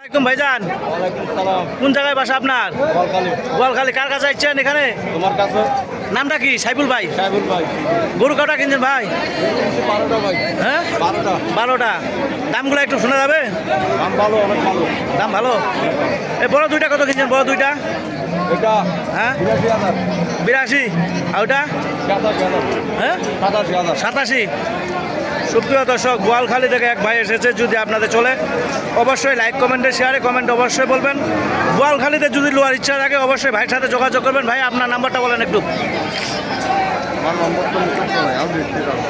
আলাইকুম ভাইজান। কোন জায়গায় বাসা আপনার? গোয়ালখালী। কার কাছে আসছেন এখানে? তোমার কাছে? নামটা কি? সাইফুল ভাই? সাহেবুল ভাই। গরু কটা কিনছেন ভাই? হ্যাঁ? বারোটা। দামগুলো একটু শোনা যাবে? দাম ভালো অনেক ভালো। দাম ভালো? এই বড় দুইটা কত কিনছেন? বড় দুইটা? হ্যাঁ? বিরাশি আর ওটা? হ্যাঁ? সাতাশি। সুপ্রিয় দর্শক গোয়ালখালি থেকে এক ভাই এসেছে যদি আপনাদের চলে অবশ্যই লাইক কমেন্টে শেয়ারে কমেন্ট অবশ্যই বলবেন। গোয়ালখালিতে যদি লোয়ার ইচ্ছা থাকে অবশ্যই ভাইয়ের সাথে যোগাযোগ করবেন। ভাই আপনার নাম্বারটা বলেন একটু। আমার নম্বর তো মুখস্থ নাই আমি দেখতে পাবো।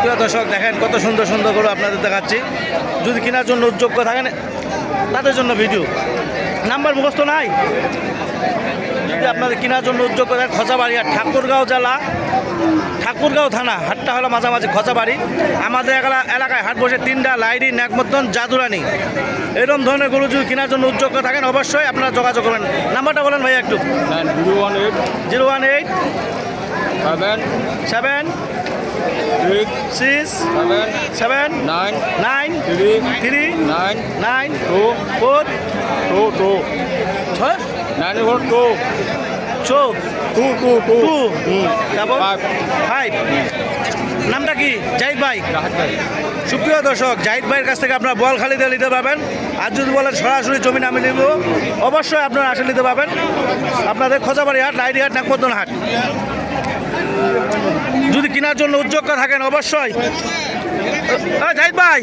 প্রিয় দর্শক দেখেন কত সুন্দর সুন্দর করে আপনাদের দেখাচ্ছি। যদি কেনার জন্য উদ্যোগ্য থাকেন তাদের জন্য ভিডিও নাম্বার মুখস্থ নাই? যদি আপনাদের কেনার জন্য উদ্যোগ করেন খচাবাড়ি আর ঠাকুরগাঁও জেলা ঠাকুরগাঁও থানা হাটটা হলো মাঝামাঝি খচাবাড়ি আমাদের এলাকা এলাকায় হাট বসে তিনটা লাইডি ন্যাকমতন জাদুরানি। এরকম ধরনের গরু যদি কেনার জন্য উদ্যোগ করে থাকেন অবশ্যই আপনারা যোগাযোগ করবেন। নাম্বারটা বলেন ভাই একটু। Zero one eight. Seven. Seven. Six. Seven. Nine. Nine. Three. Nine. Nine. Two. Four. Two. Two. ছয়। ফোর টু চো টু টু টু টু তারপর. ফাইভ নামটা কি? জাহিদ ভাই। সুপ্রিয় দর্শক জাহিদ ভাইয়ের কাছ থেকে আপনারা বল খালিতে নিতে পারবেন। আর যদি বলেন সরাসরি জমি নামে নিব অবশ্যই আপনারা আসে নিতে পারবেন। আপনাদের খোঁজাবাড়ি হাট লাইডি হাট নাকমদন হাট। যদি কেনার জন্য উদ্যোক্তা থাকেন অবশ্যই। জাহিদ ভাই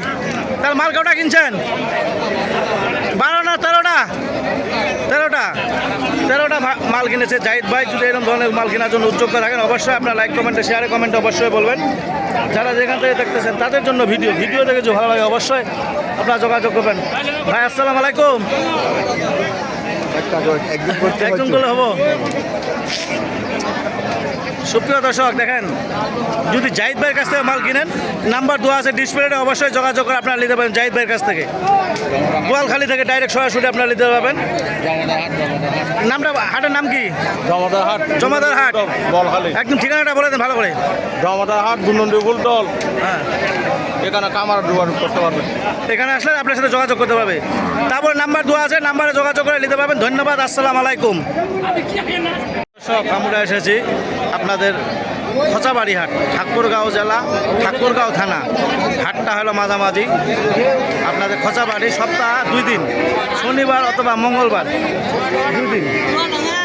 তার মাল কটা কিনছেন? বারো না তেরোটা ভা- মাল কিনেছে জাহিদ ভাই, যদি এরকম ধরনের মাল কেনার জন্য উদ্যোক্তা থাকেন, অবশ্যই আপনার লাইক কমেন্টে শেয়ারে কমেন্টে অবশ্যই বলবেন। যারা যেখান থেকে দেখতেছেন, তাদের জন্য ভিডিও ভিডিও দেখে ভালো লাগে, অবশ্যই আপনারা যোগাযোগ করবেন। ভাই, আসসালামু আলাইকুম। একদিন করতে একদম করলে হব। সুপ্রিয় দর্শক দেখেন যদি জাহিদ ভাইয়ের কাছ থেকে মাল কিনেন নাম্বার দেওয়া আছে ডিসপ্লেতে অবশ্যই যোগাযোগ করে আপনারা নিতে পারেন জাহিদ ভাইয়ের কাছ থেকে। গোয়ালখালী থেকে ডাইরেক্ট সরাসরি আপনারা নিতে পারবেন। নামটা হাটের নাম কি? জমাদার হাট জমাদার হাট। একদম ঠিকানাটা বলে দেন ভালো করে। জমাদার হাট দুনন্দি ফুলটল হ্যাঁ। এখানে কামার ডুবার করতে পারবেন এখানে আসলে আপনার সাথে যোগাযোগ করতে পারবে। তারপর নাম্বার দেওয়া আছে, নাম্বারে যোগাযোগ করে নিতে পারবেন। ধন্যবাদ, আসসালামু আলাইকুম। সব আমরা এসেছি আপনাদের খচাবাড়ি হাট, ঠাকুরগাঁও জেলা, ঠাকুরগাঁও থানা। হাটটা হলো মাঝামাঝি। আপনাদের খচাবাড়ি সপ্তাহ দুই দিন, শনিবার অথবা মঙ্গলবার দুই দিন।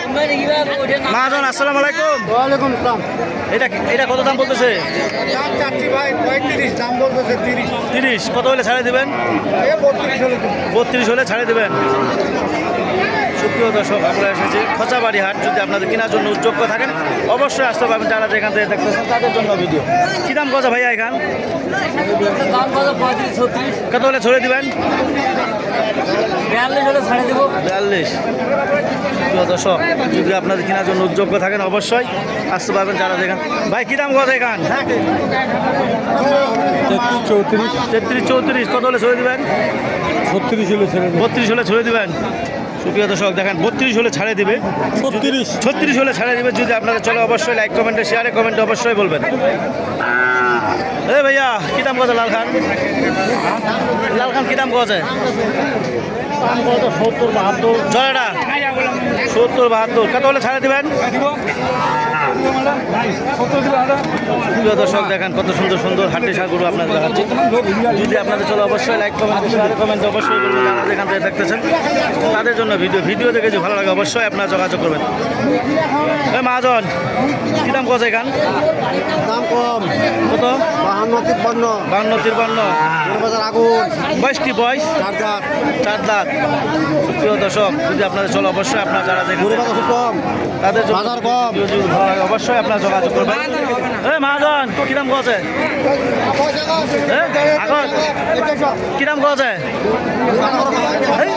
মহাজন আসসালামু আলাইকুম। ওয়ালাইকুম আসসালাম। এটা এটা কত দাম বলতেছে? দাম চারটি ভাই পঁয়ত্রিশ দাম বলতেছে তিরিশ। কত হলে ছাড়ে দিবেন? এ। বত্রিশ হলে ছাড়ে দেবেন। সুপ্রিয় দর্শক আমরা এসেছি খচাবাড়ি হাট যদি আপনাদের কেনার জন্য উদ্যোগ্য থাকেন অবশ্যই আসতে পারবেন যারা যেখান থেকে দেখতেছেন তাদের জন্য ভিডিও। কী দাম কথা ভাইয়া এখান? কত হলে ছড়ে দিবেন? বিয়াল্লিশ হলে ছাড়ে দেবো। বিয়াল্লিশ। প্রিয় দর্শক যদি আপনাদের কেনার জন্য উদ্যোগ্য থাকেন অবশ্যই আসতে পারবেন যারা যেখান ভাই কী দাম কথা এখান? চৌত্রিশ। তেত্রিশ চৌত্রিশ কত হলে ছড়ে দেবেন? ছত্রিশ হলে ছেড়ে বত্রিশ হলে ছড়ে দিবেন। সুপ্রিয় দর্শক দেখেন বত্রিশ হলে ছাড়ে দিবে। ছত্রিশ ছত্রিশ হলে ছাড়ে দিবে যদি আপনাদের চলে অবশ্যই লাইক কমেন্টে শেয়ারে কমেন্টে অবশ্যই বলবেন। এ ভাইয়া কি দাম কত লাল খান? লাল খান কী দাম কত দাম কত? সত্তর বাহাত্তর। জয়টা সত্তর বাহাত্তর। কত হলে ছাড়ে দিবেন? প্রিয় দর্শক দেখেন কত সুন্দর সুন্দর হাটে সাগুলো আপনাদের দেখাচ্ছি। যদি আপনাদের চলে অবশ্যই লাইক কমেন্ট শেয়ারে কমেন্ট অবশ্যই বলবেন যারা যেখান থেকে দেখতেছেন। তাদের জন্য ভিডিও ভিডিও দেখে যদি ভালো লাগে অবশ্যই আপনারা যোগাযোগ করবেন। এই মহাজন কী দাম কত এখান? দাম কম। কত? বাহান্ন তিপ্পান্ন। বান্ন তিরপান্ন বাজার আগুন। বয়স কি বয়স? চার্জার চার দাঁত। প্রিয় দর্শক যদি আপনাদের চলে অবশ্যই আপনারা যারা দেখবেন কম তাদের বাজার কম। অবশ্যই আপনারা যোগাযোগ করবেন এই মহাজন কি দাম কছে আগত কি দাম কছে এই?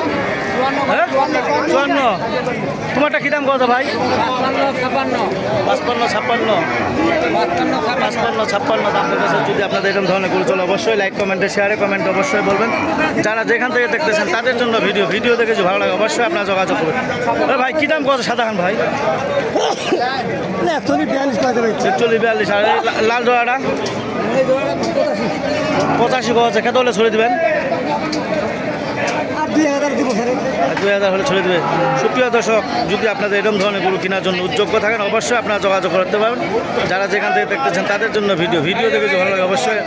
হ্যাঁ? চুয়ান্ন। তোমারটা কি দাম কত ভাই? পাঁচপান্ন ছাপ্পান্ন। পাঁচপান্ন ছাপ্পান্ন দাম যদি আপনাদের এরকম ধরনের গরু চলে অবশ্যই লাইক কমেন্টে শেয়ারে কমেন্ট অবশ্যই বলবেন। যারা যেখান থেকে দেখতেছেন তাদের জন্য ভিডিও ভিডিও দেখে যদি ভালো লাগে অবশ্যই আপনারা যোগাযোগ করবেন। ভাই কী দাম কত সাদা খান ভাই? একচল্লিশ বিয়াল্লিশ একচল্লিশ বিয়াল্লিশ। আর লাল জোড়াটা? পঁচাশি কথা আছে হলে ছড়ে দিবেন আর দুই হাজার দিব স্যার দুই হাজার হলে ছড়ে দেবে। সুপ্রিয় দর্শক যদি আপনাদের এরকম ধরনের গরু কেনার জন্য উদ্যোগ্য থাকেন অবশ্যই আপনারা যোগাযোগ করতে পারেন যারা যেখান থেকে দেখতেছেন তাদের জন্য ভিডিও। ভিডিও দেখে ভালো লাগে অবশ্যই।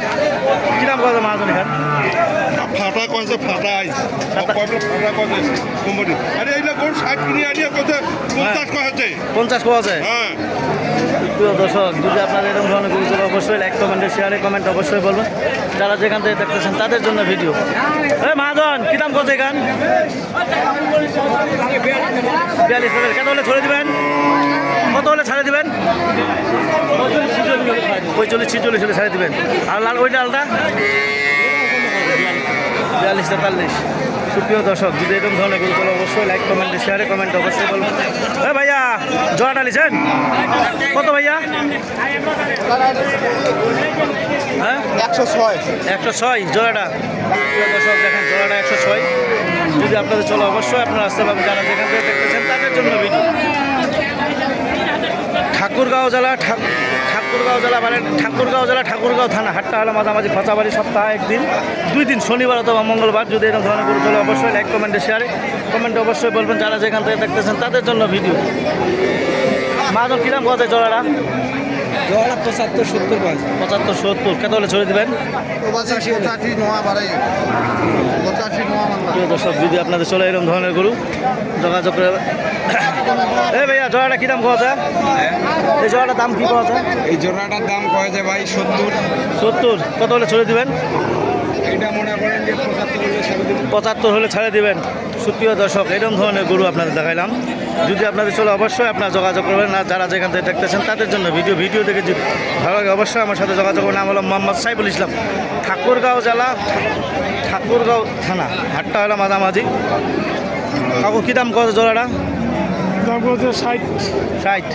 কী নাম কথা মাহাজন এখান? ফাটা কয়েছে ফাটা আইস। ফাটা। কয়েছে কোম্পানি আরে এইটা গরু ষাট কিনে আনিয়ে কত পঞ্চাশ কয়েছে। পঞ্চাশ পাওয়া যায় হ্যাঁ। প্রিয় দর্শক, যদি আপনাদের এরকম ধরনের গরু ছিল অবশ্যই লাইক কমেন্টে শেয়ারে কমেন্ট অবশ্যই বলবেন। যারা যেখান থেকে দেখতেছেন তাদের জন্য ভিডিও এই মহাজন, কী দাম করছে এখান? বিয়াল্লিশ হাজার। কত হলে ছড়ে দিবেন? কত হলে ছাড়ে দিবেন? পঁয়তাল্লিশ ছিচল্লিশ হলে ছাড়ে দিবেন। আর লাল ওইটা আলটা বিয়াল্লিশ। তেতাল্লিশ সুপ্রিয় দর্শক যদি এরকম ধরনের গরু চলো অবশ্যই লাইক কমেন্টে শেয়ারে কমেন্ট অবশ্যই বলবেন। এ ভাইয়া জোয়াটা লিছেন কত ভাইয়া? হ্যাঁ? একশো ছয়। একশো ছয় জোড়াটা দর্শক দেখেন জোড়াটা একশো ছয়। যদি আপনাদের চলো অবশ্যই আপনারা আসতে পারবেন যারা যেখান থেকে দেখতেছেন তাদের জন্য ভিডিও ঠাকুরগাঁও জেলা ঠাক- ঠাকুরগাঁও জেলা মানে ঠাকুরগাঁও জেলা, ঠাকুরগাঁও থানা। হাটটা হলো মাঝামাঝি ফাঁচাবাড়ি সপ্তাহে একদিন। দুই দিন, শনিবার অথবা মঙ্গলবার, যদি এরকম ধরনের গরু চলে, অবশ্যই লাইক কমেন্টে শেয়ারে কমেন্টে অবশ্যই বলবেন যারা যেখান থেকে দেখতেছেন, তাদের জন্য ভিডিও মাজন কিরাম কথা জোড়াটা জোয়ারা পঁচাত্তর সত্তর পাঁচ। পঁচাত্তর সত্তর। কত হলে ছড়ে দেবেন? প্রিয় দর্শক যদি আপনাদের চলে এরকম ধরনের গরু যোগাযোগ করে এ ভাইয়া জোড়াটা কী দাম পাওয়া যায়? এই জোড়াটার দাম কী পাওয়া যায়? এই জোড়াটার দাম কয়েছে ভাই সত্তর। সত্তর। কত হলে ছড়ে দিবেন? এটা মনে করেন যে পঁচাত্তর হলে ছেড়ে দেবো পঁচাত্তর হলে ছাড়ে দিবেন। সুপ্রিয় দর্শক এরকম ধরনের গরু আপনাদের দেখাইলাম। যদি আপনাদের চলে অবশ্যই আপনারা যোগাযোগ করবেন না যারা যেখান থেকে দেখতেছেন তাদের জন্য ভিডিও ভিডিও দেখে ভালো লাগে অবশ্যই আমার সাথে যোগাযোগ করবেন। নাম হলো মোহাম্মদ সাইফুল ইসলাম ঠাকুরগাঁও জেলা ঠাকুরগাঁও থানা হাটটা হলো মাঝামাঝি। কাকু কী দাম কত জোড়াটা? দাম বলছে ষাট। ষাট।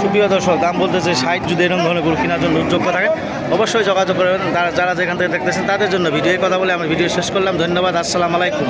সুপ্রিয় দর্শক দাম বলতেছে ষাট যদি এরকম ধরনের গরু কেনার জন্য উদ্যোগ থাকে অবশ্যই যোগাযোগ করবেন। যারা যারা যেখান থেকে দেখতেছেন তাদের জন্য ভিডিও কথা বলে আমি ভিডিও শেষ করলাম। ধন্যবাদ আসসালামু আলাইকুম।